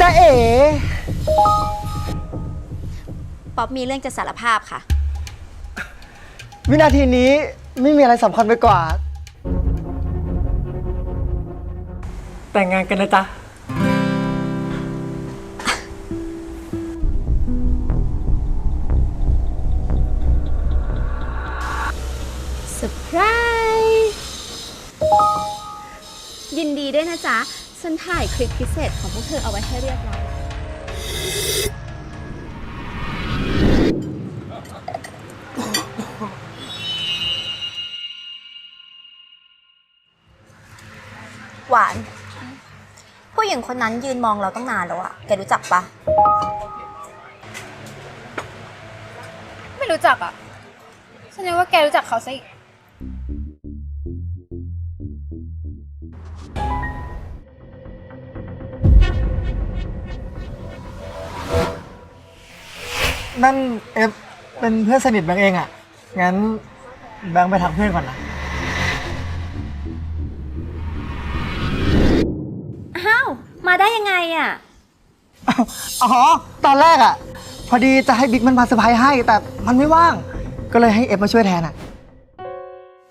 จะเอ๋ป๊อปมีเรื่องจะสารภาพค่ะ วินาทีนี้ไม่มีอะไรสำคัญไปกว่า แต่งงานกันนะจ๊ะ เซอร์ไพรส์ ยินดีด้วยนะจ๊ะ ฉันถ่ายคลิปพิเศษของพวกเธอเอาไว้ให้เรียบร้อยแล้วหวาน ผู้หญิงคนนั้นยืนมองเราตั้งนานแล้วอะแกรู้จักปะ ไม่รู้จักอะ ฉันนึกว่าแกรู้จักเขาซะอีก นั่นเอฟเป็นเพื่อนสนิทแบงค์เองอะ่ะ งั้นแบงค์ไปทักเพื่อนก่อนนะ อ้าว มาได้ยังไงอะ อ๋อ ตอนแรกอะ่ะ พอดีจะให้บิ๊กมันมาเซอร์ไพรส์ให้ แต่มันไม่ว่าง ก็เลยให้เอฟมาช่วยแทนอะ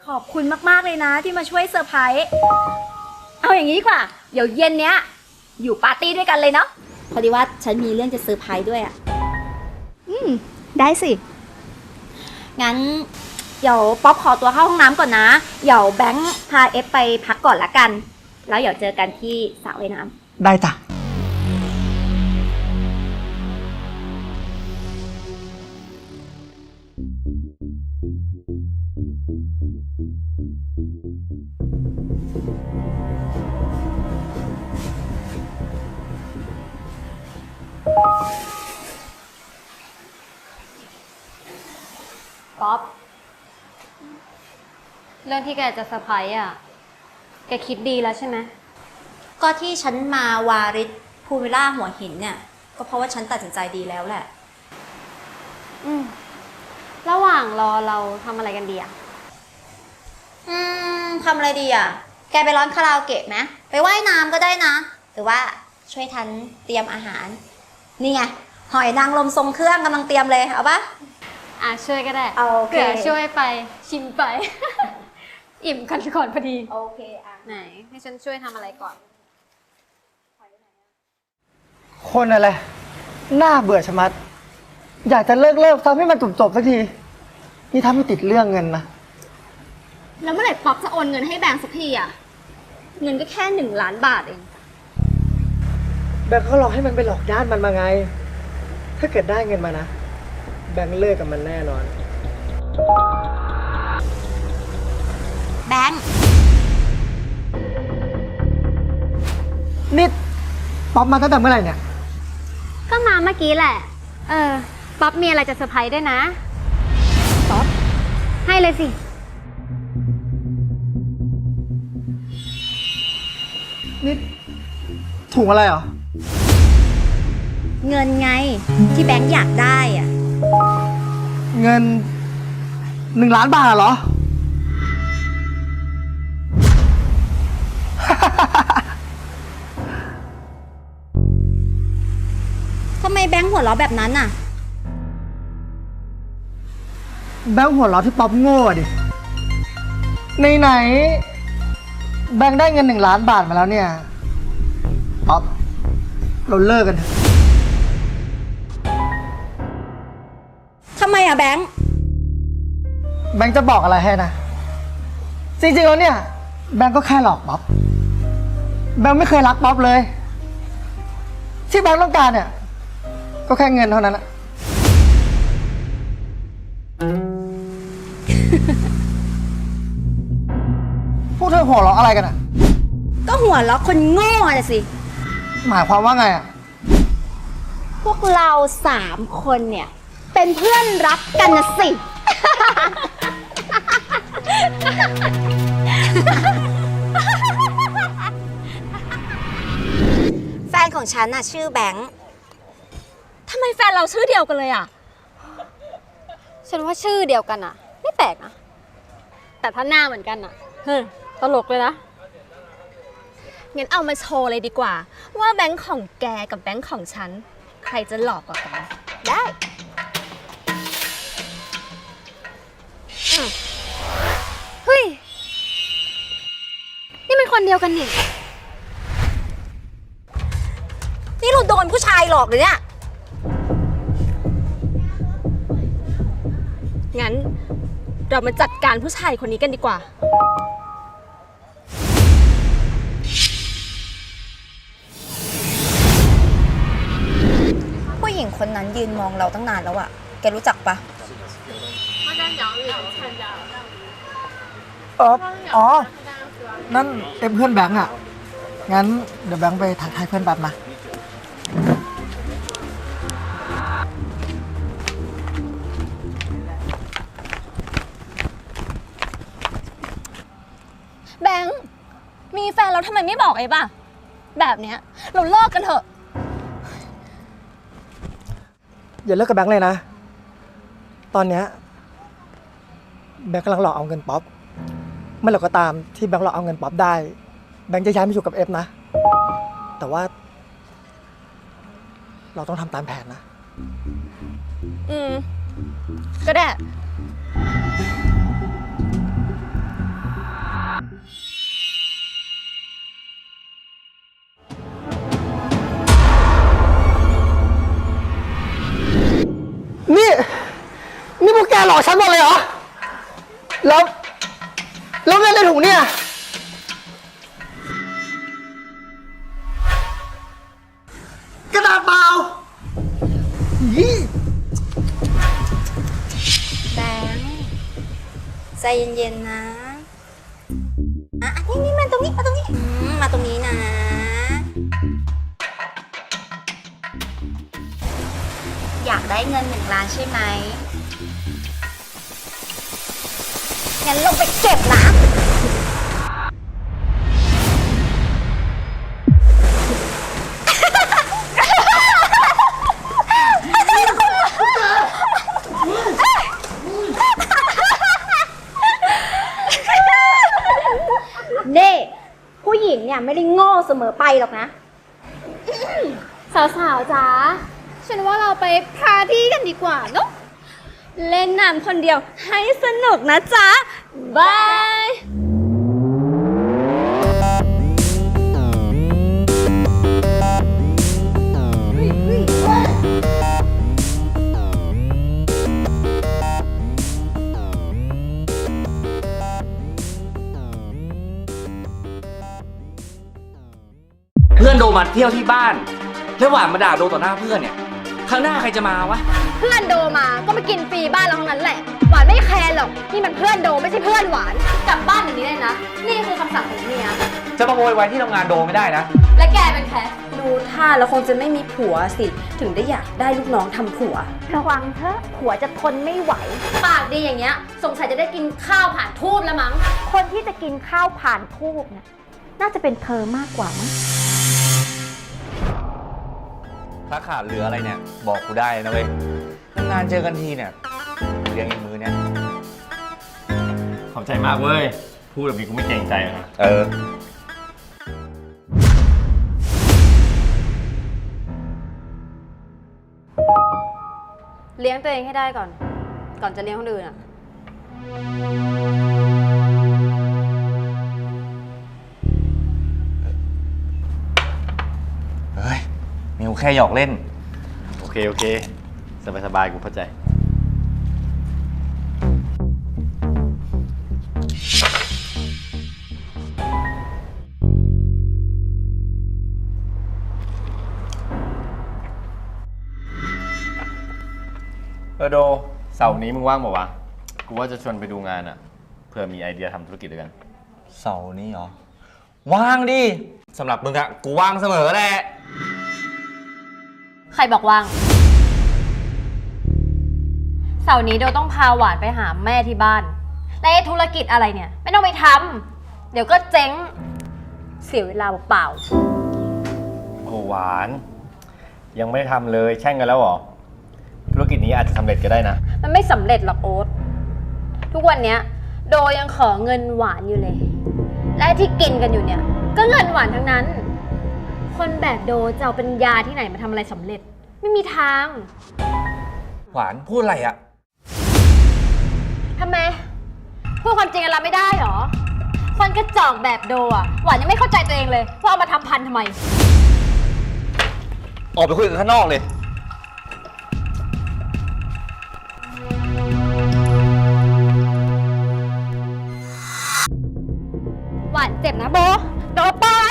ขอบคุณมากๆเลยนะที่มาช่วยเซอร์ไพรส์เอาอย่างนี้ดีกว่า เดี๋ยวเย็นเนี้ย อยู่ปาร์ตี้ด้วยกันเลยเนาะพอดีว่าฉันมีเรื่องจะเซอร์ไพรส์ด้วยอะ อืม ได้สิ งั้น เดี๋ยวป๊อปขอตัวเข้าห้องน้ำก่อนนะ เดี๋ยวแบงค์พาเอฟไปพักก่อนละกัน แล้วเดี๋ยวเจอกันที่สระว่ายน้ำได้จ้ะ ป๊อปเรื่องที่แกจะเซอร์ไพรส์อะ แกคิดดีแล้วใช่ไหมก็ที่ฉันมาวาริสพูวิลล่าหัวหินเนี่ย ก็เพราะว่าฉันตัดสินใจดีแล้วแหละ อืม ระหว่างรอเราทำอะไรกันดีอะ อืมทำอะไรดีอะ แกไปร้อนคาราโอเกะไหมไปว่ายน้ำก็ได้นะ หรือว่าช่วยทันเตรียมอาหาร นี่ไง หอยนางรมทรงเครื่องกำลังเตรียมเลย เอาปะ อะช่วยก็ได้โอเคเผื่อช่วยไปชิมไป อิ่มกันก่อนพอดี โอเคอะไหน ให้ฉันช่วยทำอะไรก่อน คนอะไรหน้าเบื่อชะมัด อยากจะเลิกเลิกทำให้มันจบจบๆสักที นี่ถ้าไม่ติดเรื่องเงินนะ แล้วเมื่อไหร่ป๊อปจะโอนเงินให้แบงค์สักทีอะ เงินก็แค่หนึ่งล้านบาทเอง แบงค์ก็หลอกให้มันไปหลอกญาติมันมาไง ถ้าเกิดได้เงินมานะ แบงค์เลิกกับมันแน่นอน แบงค์นี่ป๊อปมาตั้งแต่เมื่อไหร่เนี่ย ก็มาเมื่อกี้แหละ เออ ป๊อปมีอะไรจะเซอร์ไพรส์ด้วยนะ ป๊อป ให้เลยสินี่ถุงอะไรเหรอ เงินไงที่แบงค์อยากได้อะ เงินหนึ่งล้านบาทเหรอ ทำไมแบงค์หัวเราะแบบนั้นอะ แบงค์หัวเราะที่ป๊อปโง่อะดิ ในไหนๆแบงค์ได้เงินหนึ่งล้านบาทมาแล้วเนี่ย ป๊อปเราเลิกกันเถอะ อะแบงค์ แบงค์จะบอกอะไรให้นะ จริงๆแล้วเนี่ย แบงค์ก็แค่หลอกป๊อปแบงค์ไม่เคยรักป๊อปเลย ที่แบงค์ต้องการเนี่ย ก็แค่เงินเท่านั้นอะพวกเธอหัวเราะอะไรกันอะก็หัวเราะคนโง่น่ะสิ หมายความว่าไงอะพวกเราสามคนเนี่ย เป็นเพื่อนรักกันนะสิ แฟนของฉันน่ะชื่อแบงค์ทำไมแฟนเราชื่อเดียวกันเลยอะ ฉันว่าชื่อเดียวกันอะไม่แปลกนะ แต่ถ้าหน้าเหมือนกันอะเฮ้ยตลกเลยนะ งั้นเอามาโชว์เลยดีกว่า ว่าแบงค์ของแกกับแบงค์ของฉัน ใครจะหลอกกว่ากัน ได้ เฮ้ย นี่มันคนเดียวกันนี่ นี่เราโดนผู้ชายหลอกเลยเนี่ย งั้น เรามาจัดการผู้ชายคนนี้กันดีกว่า ผู้หญิงคนนั้นยืนมองเราตั้งนานแล้วอะแกรู้จักปะ เอออ๋อ นั่นเอ็มเพื่อนแบงค์อะ งั้นเดี๋ยวแบงค์ไปทักทายเพื่อนแป๊บนะแบงค์มีแฟนแล้วทำไมไม่บอกไอ้ป่ะ แบบเนี้ย เราเลิกกันเถอะ อย่าเลิกกับแบงค์เลยนะ ตอนเนี้ย แบงค์กำลังหลอกเอาเงินป๊อปเมื่อไหร่ก็ตามที่แบงค์หลอกเอาเงินป๊อปได้ แบงค์จะย้ายมาอยู่กับเอฟนะ แต่ว่า เราต้องทำตามแผนนะ อืม ก็ได้ นี่ นี่พวกแกหลอกฉันหมดเลยเหรอ แล้วแล้วเงินในถุงเนี่ย กระดาษเปล่าอีแบงค์ใจเย็นๆนะ เน่ผู้หญิงเนี่ยไม่ได้โง่เสมอไปหรอกนะ สาวๆจ้าฉันว่าเราไปปาร์ตี้กันดีกว่าเนอะเล่นน้ำคนเดียวให้สนุกนะจ๊ะบาย โดมาเที่ยวที่บ้าน แล้วหวานมาด่าโดต่อหน้าเพื่อนเนี่ยครั้งหน้าใครจะมาวะ เพื่อนโดมาก็มากินฟรีบ้านเราทั้งนั้นแหละ หวานไม่แคร์หรอก นี่มันเพื่อนโดไม่ใช่เพื่อนหวาน กลับบ้านอย่างนี้เลยนะ นี่คือคำสั่งของเมีย จะมาโวยวายที่ทำงานโดไม่ได้นะ และแกเป็นแค่ดูท่าแล้วคงจะไม่มีผัวสิ ถึงได้อยากได้ลูกน้องทำผัว ระวังเถอะผัวจะทนไม่ไหว ปากดีอย่างเงี้ย สงสัยจะได้กินข้าวผ่านทูบแล้วมั้ง คนที่จะกินข้าวผ่านทูบเนี่ยน่าจะเป็นเธอมากกว่ามั้ง ถ้าขาดเหลืออะไรเนี่ย บอกกูได้นะเว้ย นานๆเจอกันทีเนี่ยเลี้ยงอีกมือเนี่ย ขอบใจมากเว้ย พูดแบบนี้กูไม่เกรงใจเลยนะเออ เลี้ยงตัวเองให้ได้ก่อน ก่อนจะเลี้ยงคนอื่นอะ มิวแค่หยอกเล่น โอเค โอเค สบายสบายๆกูเข้าใจ เออโด เสาร์นี้มึงว่างเปล่าวะ กูว่าจะชวนไปดูงานอะเพื่อมีไอเดียทำธุรกิจด้วยกัน เสาร์นี้เหรอ ว่างดิสำหรับมึงอะกูว่างเสมอแหละอ ใครบอกว่าง เสาร์นี้โดต้องพาหวานไปหาแม่ที่บ้าน และไอ้ธุรกิจอะไรเนี่ย ไม่ต้องไปทำ เดี๋ยวก็เจ๊ง เสียเวลาเปล่าโอ้หวาน ยังไม่ได้ทำเลยแช่งกันแล้วเหรอ ธุรกิจนี้อาจจะสำเร็จก็ได้นะ ๆมันไม่สำเร็จหรอกโอ๊ต ทุกวันเนี้ย โดยังขอเงินหวานอยู่เลย และที่กินกันอยู่เนี่ย ก็เงินหวานทั้งนั้น คนแบบโดจะเอาเป็นยาที่ไหนมาทำอะไรสำเร็จ ไม่มีทางหวานพูดอะไรอะทำไมพูดความจริงกันรับไม่ได้เหรอ คนกระจอกแบบโดอะหวานยังไม่เข้าใจตัวเองเลยว่าเอามาทำพันทำไม ออกไปคุยกันข้างนอกเลย หวานเจ็บนะโบโดปล่อ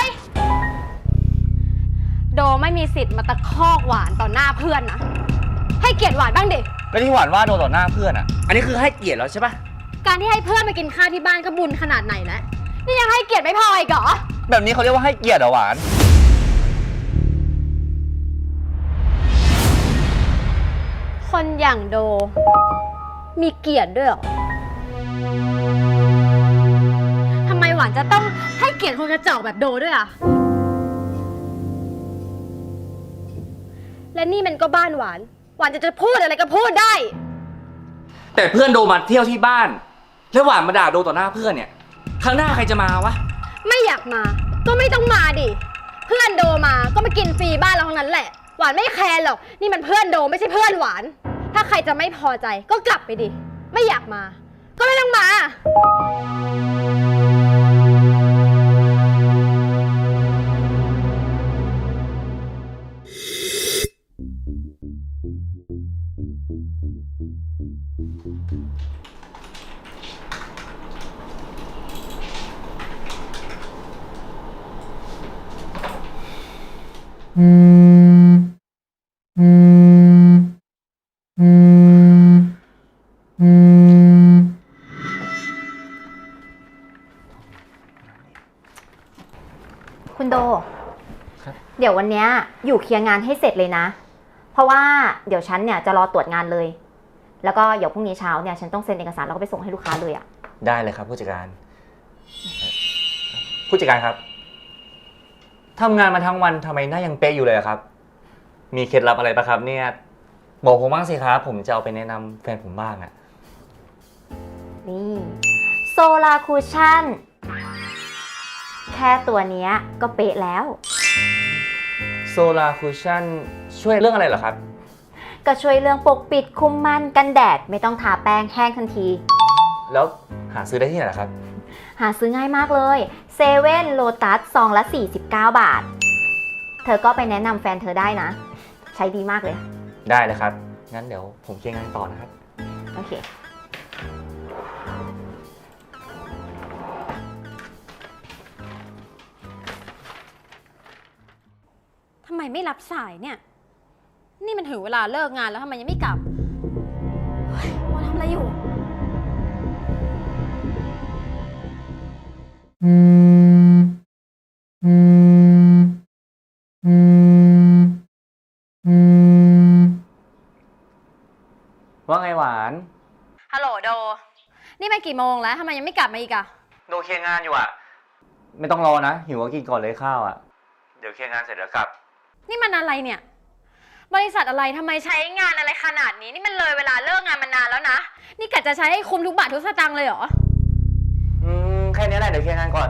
ยโด ไม่มีสิทธิ์มาตะคอกหวานต่อหน้าเพื่อนนะ ให้เกียรติหวานบ้างดิแล้วที่หวานว่าโดนต่อหน้าเพื่อนอะอันนี้คือให้เกียรติแล้วใช่ปะการที่ให้เพื่อนมากินข้าวที่บ้านก็บุญขนาดไหนแล้ว นี่ยังให้เกียรติไม่พออีกเหรอ แบบนี้เขาเรียกว่าให้เกียรติเหรอหวาน คนอย่างโด มีเกียรติด้วยเหรอทำไมหวานจะต้องให้เกียรติคนกระจอกแบบโดด้วยอะ และนี่มันก็บ้านหวาน หวานจะจะพูดอะไรก็พูดได้ แต่เพื่อนโดมาเที่ยวที่บ้าน แล้วหวานมาด่าโดต่อหน้าเพื่อนเนี่ยครั้งหน้าใครจะมาวะ ไม่อยากมา ก็ไม่ต้องมาดิ เพื่อนโดมาก็มากินฟรีบ้านเราทั้งนั้นแหละ หวานไม่แคร์หรอก นี่มันเพื่อนโดไม่ใช่เพื่อนหวาน ถ้าใครจะไม่พอใจก็กลับไปดิ ไม่อยากมา ก็ไม่ต้องมา คุณโด ครับ เดี๋ยววันเนี้ยอยู่เคลียร์งานให้เสร็จเลยนะ เพราะว่าเดี๋ยวฉันเนี่ยจะรอตรวจงานเลย แล้วก็เดี๋ยวพรุ่งนี้เช้าเนี่ยฉันต้องเซ็นเอกสารแล้วก็ไปส่งให้ลูกค้าเลยอะได้เลยครับผู้จัดการ ผู้จัดการครับ ทำงานมาทั้งวันทำไมหน้ายังเป๊ะอยู่เลยอะครับ มีเคล็ดลับอะไรปะครับ เนี่ย บอกผมบ้างสิครับ ผมจะเอาไปแนะนำแฟนผมบ้างอะนี่โซลาคูชั่น แค่ตัวเนี้ยก็เป๊ะแล้ว โซลาคูชั่นช่วยเรื่องอะไรเหรอครับ ก็ช่วยเรื่องปกปิดคุมมันกันแดด ไม่ต้องทาแป้งแห้งทันที แล้วหาซื้อได้ที่ไหนล่ะครับ หาซื้อง่ายมากเลย เซเว่นโลตัสซองละ 49 บาท เธอก็ไปแนะนำแฟนเธอได้นะ ใช้ดีมากเลย ได้เลยครับ งั้นเดี๋ยวผมเคลียร์งานต่อนะครับ โอเค ทำไมไม่รับสายเนี่ย นี่มันถึงเวลาเลิกงานแล้วทำไมยังไม่กลับเฮ้ยว่าทำอะไรอยู่ว่ กี่โมงแล้วทำไมยังไม่กลับมาอีกอะโดเคลียร์งานอยู่อะไม่ต้องรอนะ หิวก็กินก่อนเลยข้าวอะเดี๋ยวเคลียร์งานเสร็จแล้วกลับ นี่มันอะไรเนี่ย บริษัทอะไรทำไมใช้งานอะไรขนาดนี้ นี่มันเลยเวลาเลิกงานมานานแล้วนะ นี่กะจะใช้ให้คุ้มทุกบาททุกสตางค์เลยเหรอ อืม แค่นี้แหละ เดี๋ยวเคลียร์งานก่อน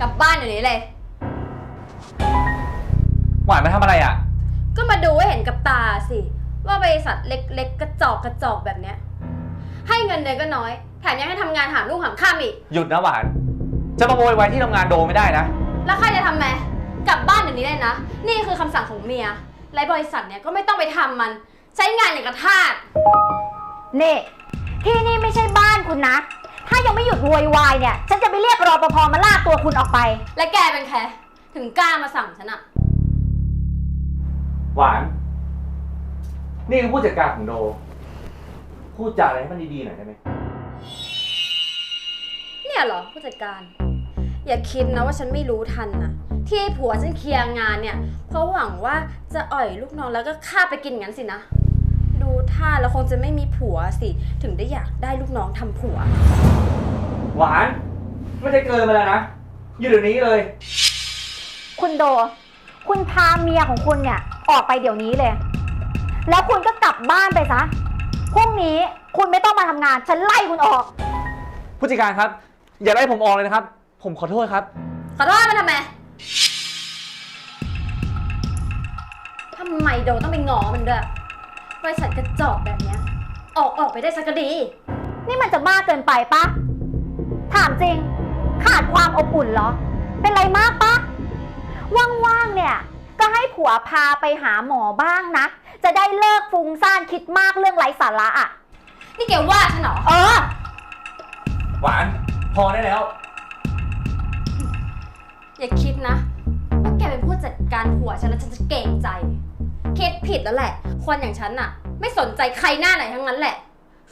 กลับบ้านเดี๋ยวนี้เลย หวานมาทำอะไรอะก็มาดูให้เห็นกับตาสิ ว่าบริษัทเล็กๆ กระจอกกระจอกแบบเนี้ย ให้เงินเดือนก็น้อย แถมยังให้ทำงานหามลูกหามข้ามอีก หยุดนะหวาน จะมาโวยวายที่ทำงานโดไม่ได้นะ แล้วใครจะทำไงกลับบ้านเดี๋ยวนี้เลยนะ นี่คือคำสั่งของเมีย และบริษัทเนี่ยก็ไม่ต้องไปทำมัน ใช้งานอย่างกระทาส นี่ ที่นี่ไม่ใช่บ้านคุณนะ ถ้ายังไม่หยุดโวยวายเนี่ย ฉันจะไปเรียกรอปภมาลากตัวคุณออกไป และแกเป็นแค่ถึงกล้ามาสั่งฉันอะหวาน นี่คือผู้จัดการของโด พูดจาอะไรให้มันดีๆหน่อยได้ไหม เนี่ยเหรอผู้จัดการ อย่าคิดนะว่าฉันไม่รู้ทันนะที่ให้ผัวฉันเคลียร์งานเนี่ย เพราะหวังว่าจะอ่อยลูกน้องแล้วก็ฆ่าไปกินงั้นสินะดู ท่าแล้วคงจะไม่มีผัวสิ ถึงได้อยากได้ลูกน้องทำผัว หวาน ไม่ได้เกินไปแล้วนะหยุดเดี๋ยวนี้เลย คุณโด คุณพาเมียของคุณเนี่ย ออกไปเดี๋ยวนี้เลย แล้วคุณก็กลับบ้านไปซะ พรุ่งนี้คุณไม่ต้องมาทำงาน ฉันไล่คุณออก ผู้จัดการครับ อย่าไล่ผมออกเลยนะครับ ผมขอโทษครับ ขอโทษมันทำไม ทำไมโดต้องไปง้อมันด้วย บริษัทกระจอกแบบเนี้ย ออกออกไปได้สักก็ดี นี่มันจะมากเกินไปปะ ถามจริง ขาดความอบอุ่นเหรอ เป็นไรมากปะ ว่างๆ เนี่ย ก็ให้ผัวพาไปหาหมอบ้างนะ จะได้เลิกฟุ้งซ่านคิดมากเรื่องไร้สาระอะนี่แกว่าฉันเหรอ เออ หวานพอได้แล้ว อย่าคิดนะว่าแกเป็นผู้จัดการผัวฉันแล้วฉันจะเกรงใจ คิดผิดแล้วแหละ คนอย่างฉันน่ะ ไม่สนใจใครหน้าไหนทั้งนั้นแหละ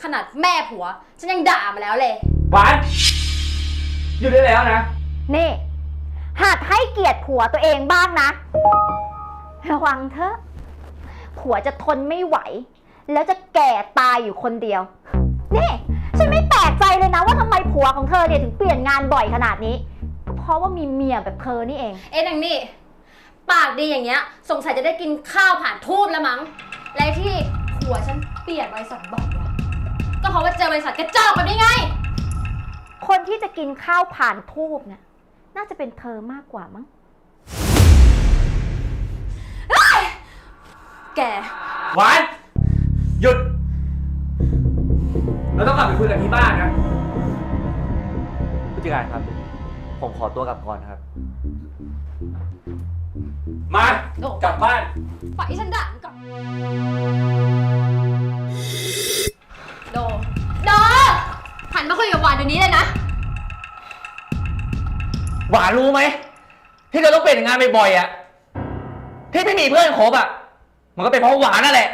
ขนาดแม่ผัว ฉันยังด่ามาแล้วเลย หวานหยุดได้แล้วนะ นี่ หัดให้เกียรติผัวตัวเองบ้างนะ ระวังเถอะ ผัวจะทนไม่ไหว แล้วจะแก่ตายอยู่คนเดียว นี่ ฉันไม่แปลกใจเลยนะว่าทำไมผัวของเธอเนี่ยถึงเปลี่ยนงานบ่อยขนาดนี้ก็เพราะว่ามีเมียแบบเธอนี่เอง เอ๊ะนางนี่ ปากดีอย่างเงี้ย สงสัยจะได้กินข้าวผ่านทูบแล้วมั้ง และที่ผัวฉันเปลี่ยนบริษัทบ่อยอะก็เพราะว่าเจอบริษัทกระจอกแบบนี้ไง คนที่จะกินข้าวผ่านทูบเนี่ยน่าจะเป็นเธอมากกว่ามั้ง แก หวาน หยุด เราต้องกลับไปคุยกันที่บ้านนะผู้จัดการครับ ผมขอตัวกลับก่อนครับ มาโอ้กลับบ้าน ปล่อยให้ฉันด่ามันก่อน โด โด หันมาคุยกับหวานเดี๋ยวนี้เลยนะ หวานรู้ไหมที่เราต้องเปลี่ยนงานบ่อยๆอะที่ไม่มีเพื่อนคบอะ มันก็เป็นเพราะหวานนั่นแหละ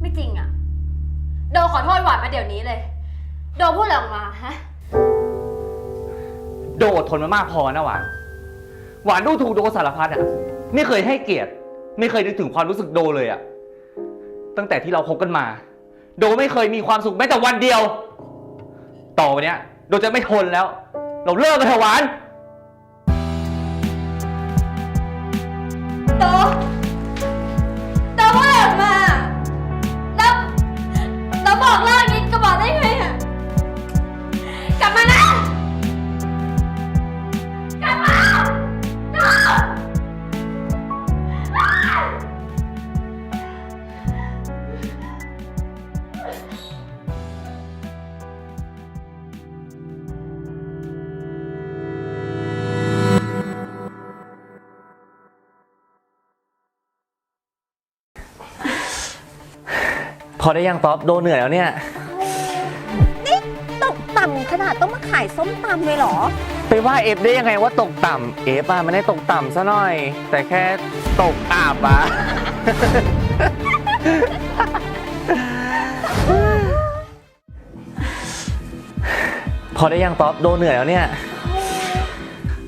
ไม่จริงอะโดขอโทษหวานมาเดี๋ยวนี้เลย โดพูดอะไรออกมาฮะ โดอดทนมามากพอนะหวาน หวานดูถูกโดสารพัดอะ ไม่เคยให้เกียรติ ไม่เคยนึกถึงความรู้สึกโดเลยอะ ตั้งแต่ที่เราคบกันมา โดไม่เคยมีความสุขแม้แต่วันเดียว ต่อไปเนี้ย โดจะไม่ทนแล้ว เราเลิกกันเถอะหวานโด พอได้ยังต๊อบโดเหนื่อยแล้วเนี่ยตกต่ำขนาดต้องมาขายส้มตำเลยเหรอ ไปว่าเอฟได้ยังไงว่าตกต่ำเอฟอะไม่ได้ตกต่ำซะหน่อย แต่แค่ตกอาบอะพอได้ยังต๊อบโดเหนื่อยแล้วเนี่ย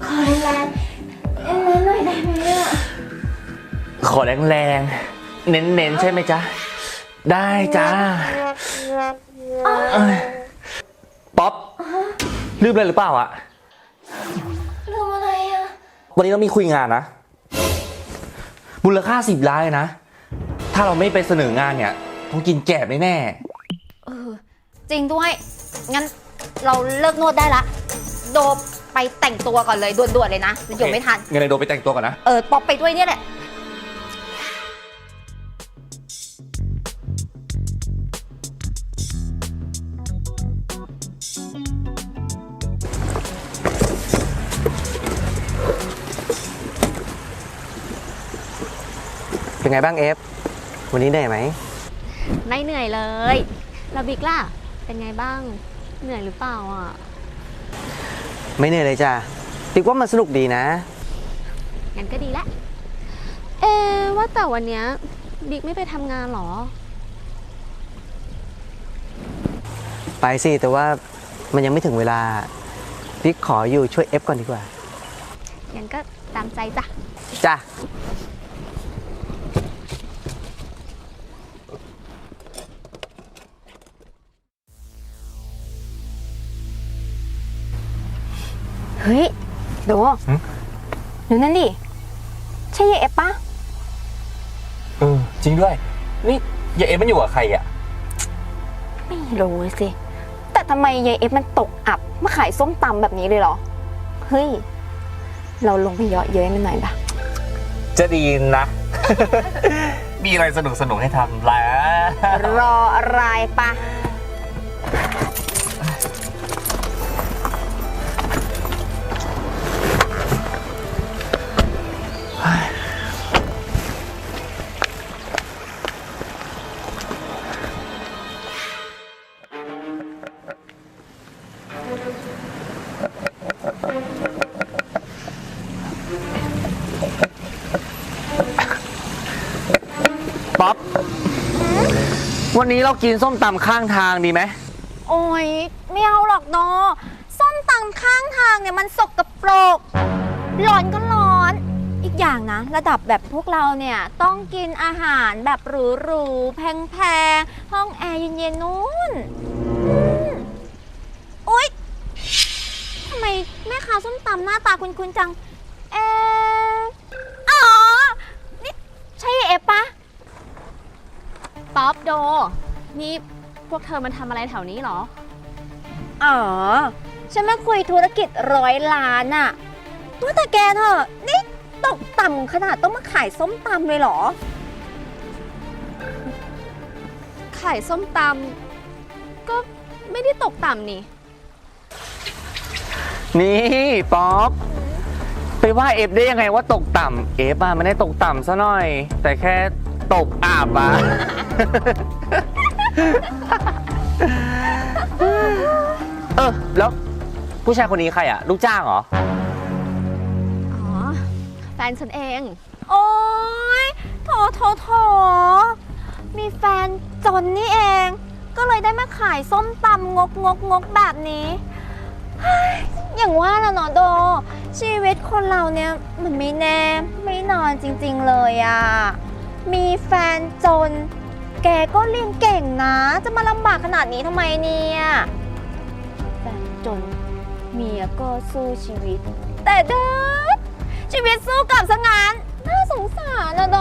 ขอแรงเอ็นหน่อยได้ไหมอะ ขอแรงๆ เน้นๆ ใช่ไหมจ๊ะ ได้จ้าเอ้ยป๊อปลืมอะไรหรือเปล่าอะลืมอะไรอะ วันนี้เรามีคุยงานนะ มูลค่าสิบล้านเลยนะ ถ้าเราไม่ไปเสนองานเนี่ย ต้องกินแกบแน่เออ จริงด้วย งั้นเราเลิกนวดได้ละ โดไปแต่งตัวก่อนเลยด่วนๆเลยนะๆเดี๋ยวไม่ทันเงินในโดไปแต่งตัวก่อนนะ เออ ป๊อปไปด้วยเนี่ยแหละเป็ ไงบ้างเอฟ วันนี้เหนื่อยไหม ไม่เหนื่อยเลยแล้วบิ๊กล่ะ เป็นไงบ้าง เหนื่อยหรือเปล่าอะ ไม่เหนื่อยเลยจ้ะติ๊กว่ามันสนุกดีนะ งั้นก็ดีละ เอะว่าแต่วันเนี้ยบิ๊กไม่ไปทำงานเหรอ ไปสิ แต่ว่ามันยังไม่ถึงเวลา บิ๊กขออยู่ช่วยเอฟก่อนดีกว่า งั้นก็ตามใจจ้ะ จ้ะ เฮ้ยโดดูนั่นดิ ใช่ยายเอฟปะเออจริงด้วย นี่ยายเอ็มมันอยู่กับใครอะ ไม่รู้สิ แต่ทำไมยายเอฟมันตกอับ มาขายส้มตำแบบนี้เลยเหรอ เฮ้ย เราลงไปเยาะเย้ยมันหน่อยปะจะดีนะ มีอะไรสนุกสนุกๆให้ทำแล้ว รออะไรปะ วันนี้เรากินส้มตำข้างทางดีไหมโอ้ยไม่เอาหรอกเนาะส้มตำข้างทางเนี่ยมันสกกับปรกร้อนก็ร้อน อีกอย่างนะ ระดับแบบพวกเราเนี่ยต้องกินอาหารแบบหรูๆแพงๆ ห้องแอร์เย็นๆนู้นอืมอุ๊ยทำไมแม่ค้าส้มตำหน้าตาคุ้นๆจัง เอออ๋อ นี่ใช่เอฟปะ ป๊อปโด นี่พ วกเธอมันทำอะไรแถวนี้เหรอ อ๋อ ฉันมาคุยธุรกิจร้อยล้านอะว่าแต่แกเถอะนี่ตกต่ำขนาดต้องมาขายส้มตำเลยเหรอ ขายส้มตำก็ไม่ได้ตกต่ำนี่ นี่ป๊อปไปว่าเอฟได้ยังไงว่าตกต่ำเอฟอะไม่ได้ตกต่ำซะหน่อย แต่แค่ตกอาบอะ เออ แล้วผู้ชายคนนี้ใครอะลูกจ้างเหรอ อ๋อ แฟนฉันเอง โอ๊ยโถโถโถมีแฟนจนนี่เอง ก็เลยได้มาขายส้มตำงกงกงกแบบนี้เฮ้ยอย่างว่าละเนาะโด ชีวิตคนเราเนี่ยมันไม่แน่ ไม่นอนจริงๆเลยอะมีแฟนจน แกก็เรียนเก่งนะ จะมาลำบากขนาดนี้ทำไมเนี่ยแฟนจนเมียก็สู้ชีวิต แต่เด้อชีวิตสู้กลับซะงั้นน่าสงสารนะโด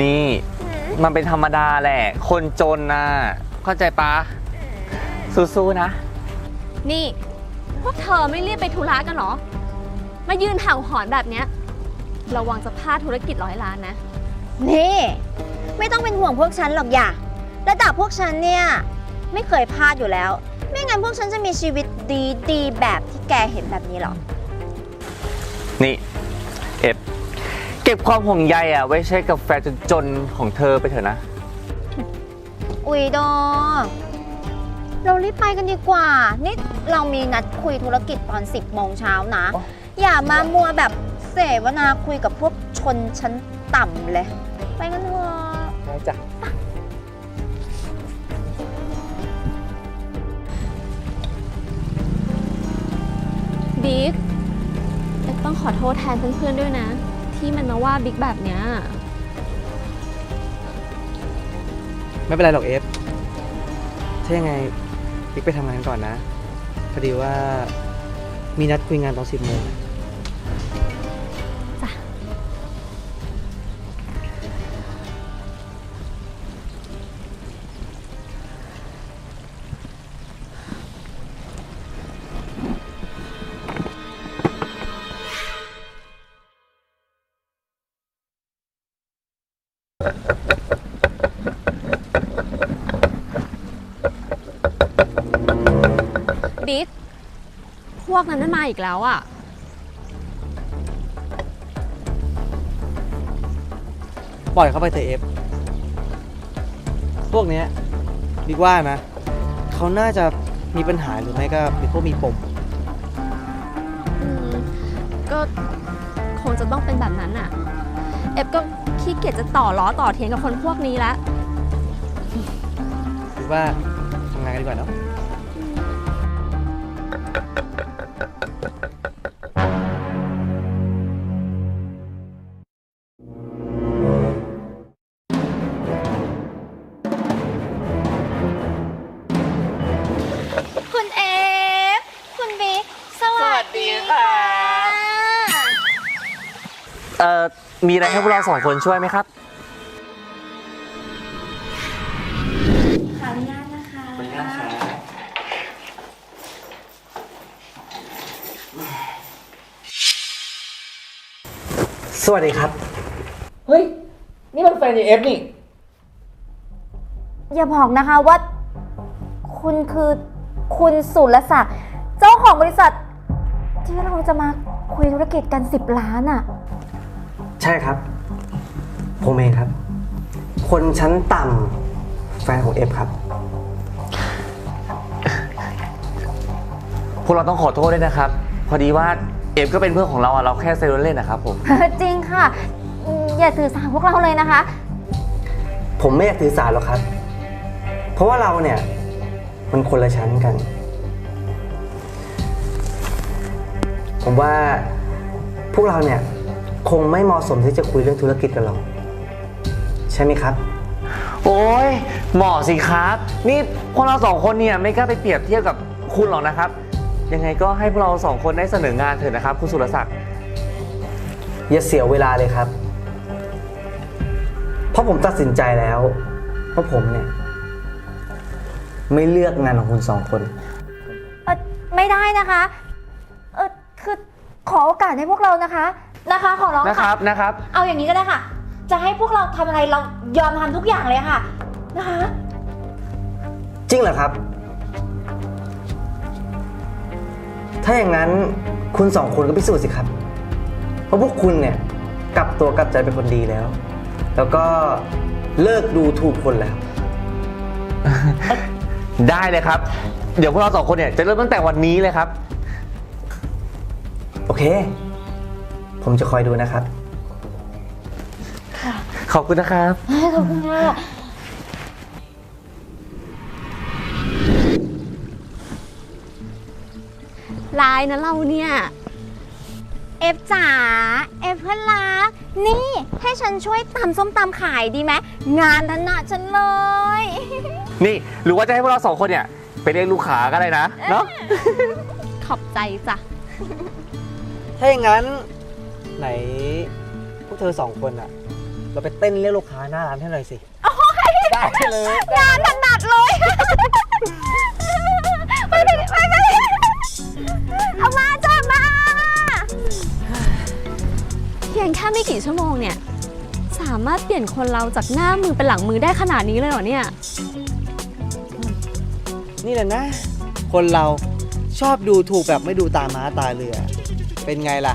นี่มันเป็นธรรมดาแหละ คนจนน่ะเข้าใจปะสู้ๆนะ นี่ พวกเธอไม่รีบไปธุระกันเหรอ มายืนเห่าหอนแบบเนี้ยระวังจะพลาดธุรกิจร้อยล้านนะ นี่ ไม่ต้องเป็นห่วงพวกฉันหรอกอย่าระดับพวกฉันเนี่ย ไม่เคยพลาดอยู่แล้ว ไม่งั้นพวกฉันจะมีชีวิตดีดีๆแบบที่แกเห็นแบบนี้หรอ นี่ เอฟเก็บความห่วงใยอะไว้ใช้กับแฟนจนๆของเธอไปเถอะนะ อุยโดเรารีบไปกันดีกว่า นี่เรามีนัดคุยธุรกิจตอน 10โมงเช้านะอ๋ออย่ามามัวแบบ เสวนาคุยกับพวกชนชั้นต่ำเลย ไปกันเถอะได้จ้ะบิ๊กเอ็กต้องขอโทษแทนเพื่อนๆด้วยนะ ที่มันมาว่าบิ๊กแบบเนี้ยไม่เป็นไรหรอกเอฟถ้ายังไงบิ๊กไปทำงานก่อนนะ พอดีว่ามีนัดคุยงานตอนสิบโมง บิ๊ก พวกนั้นมันมาอีกแล้วอะปล่อยเข้าไปเถอะเอฟ พวกเนี้ยบิ๊กว่านะ เขาน่าจะมีปัญหาหรือไม่ก็เป็นพวกมีปม อืมก็คงจะต้องเป็นแบบนั้นอะเอฟก็ขี้เกียจจะต่อล้อต่อเทียงกับคนพวกนี้แล้ว คิดว่าทำงานกันดีกว่าเนาะ มีอะไรให้พวกเราสองคนช่วยไหมครับ ขออนุญาตนะคะสวัสดีครับ เฮ้ย นี่มันแฟนยายเอฟนี่ อย่าบอกนะคะว่า คุณคือคุณสุรศักดิ์เจ้าของบริษัท ที่เราจะมาคุยธุรกิจกัน 10 ล้านอะ ใช่ครับ ผมเองครับ คนชั้นต่ำแฟนของเอฟครับ พวกเราต้องขอโทษด้วยนะครับ พอดีว่าเอฟก็เป็นเพื่อนของเราอะเราแค่เซลล์เล่นนะครับผม จริงค่ะอย่าถือสาพวกเราเลยนะคะ ผมไม่อยากถือสาหรอกครับ เพราะว่าเราเนี่ย มันคนละชั้นกัน ผมว่าพวกเราเนี่ย คงไม่เหมาะสมที่จะคุยเรื่องธุรกิจกันหรอกใช่ไหมครับ โอ้ยเหมาะสิครับ นี่พวกเราสองคนเนี่ยไม่กล้าไปเปรียบเทียบกับคุณหรอกนะครับ ยังไงก็ให้พวกเราสองคนได้เสนองานเถอะนะครับ คุณสุรศักดิ์อย่าเสียเวลาเลยครับ เพราะผมตัดสินใจแล้วว่าผมเนี่ย ไม่เลือกงานของคุณสองคน เอ่อไม่ได้นะคะ เออคือขอโอกาสให้พวกเรานะคะ นะคะขอร้องนะคค่ะ รับนะครับ เอาอย่างนี้ก็ได้ค่ะ จะให้พวกเราทำอะไรเรายอมทำทุกอย่างเลยค่ะ นะคะ จริงเหรอครับ ถ้าอย่างนั้นคุณสองคนก็พิสูจน์สิครับว่าพวกคุณเนี่ยกลับตัวกลับใจเป็นคนดีแล้ว แล้วก็เลิกดูถูกคนแล้ว ได้เลยครับ เดี๋ยวพวกเราสองคนเนี่ยจะเริ่มตั้งแต่วันนี้เลยครับ โอเค ผมจะคอยดูนะครับ ขอบคุณนะครับ ขอบคุณค่ะลายนะเราเนี่ย เอฟจ๋า เอฟเพื่อนรัก นี่ให้ฉันช่วยตำส้มตำขายดีไหม งานถนัดฉันเลย นี่ หรือว่าจะให้พวกเราสองคนเนี่ย ไปเรียกลูกค้าก็ได้นะ เนาะ ขอบใจจ้ะ ถ้าอย่างนั้น ไหน พวกเธอสองคนอะเราไปเต้นเรียกลูกค้าหน้าร้านให้หน่อยสิ ได้เลยงานถนัดเลยไปไปไปไปเอามาจ้ามาเพียงแค่ไม่กี่ชั่วโมงเนี่ย สามารถเปลี่ยนคนเราจากหน้ามือเป็นหลังมือได้ขนาดนี้เลยเหรอเนี่ย นี่แหละนะ คนเราชอบดูถูกแบบไม่ดูตาม้าตาเรือ เป็นไงล่ะ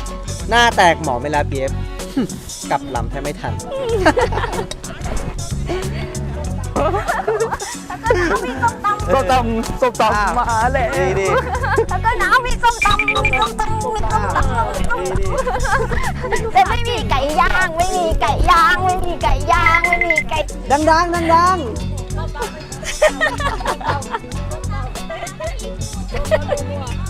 หน้าแตกหมอไม่รับเบียบกลับลำแทบไม่ทันส้มตำส้มตำมาเลยดีดีแล้วก็น้ำมีส้มตำมีส้มตำมีส้มตำแต่ไม่มีไก่ย่างไม่มีไก่ย่างไม่มีไก่ย่างไม่มีไก่ดังดังดังดังๆ